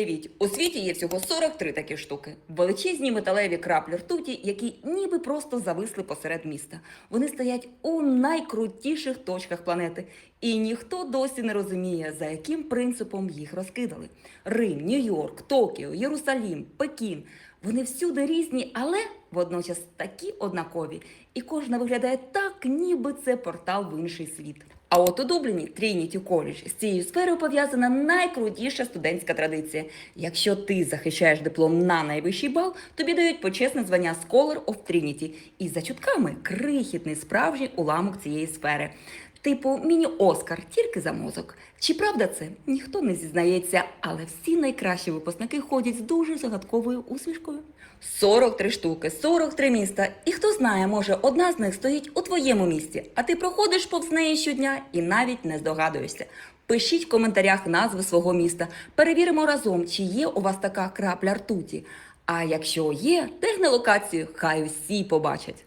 Уявіть, у світі є всього 43 такі штуки. Величезні металеві краплі ртуті, які ніби просто зависли посеред міста. Вони стоять у найкрутіших точках планети, і ніхто досі не розуміє, за яким принципом їх розкидали. Рим, Нью-Йорк, Токіо, Єрусалім, Пекін. Вони всюди різні, але водночас такі однакові. І кожна виглядає так, ніби це портал в інший світ. А от у Дубліні Трініті Коледж з цією сферою пов'язана найкрутіша студентська традиція. Якщо ти захищаєш диплом на найвищий бал, тобі дають почесне звання Scholar of Trinity. І за чутками крихітний справжній уламок цієї сфери. Типу міні-Оскар, тільки за мозок. Чи правда це? Ніхто не зізнається, але всі найкращі випускники ходять з дуже загадковою усмішкою. 43 штуки, 43 міста. І хто знає, може, одна з них стоїть у твоєму місті, а ти проходиш повз неї щодня і навіть не здогадуєшся. Пишіть в коментарях назви свого міста. Перевіримо разом, чи є у вас така крапля ртуті. А якщо є, тегни локацію, хай усі побачать.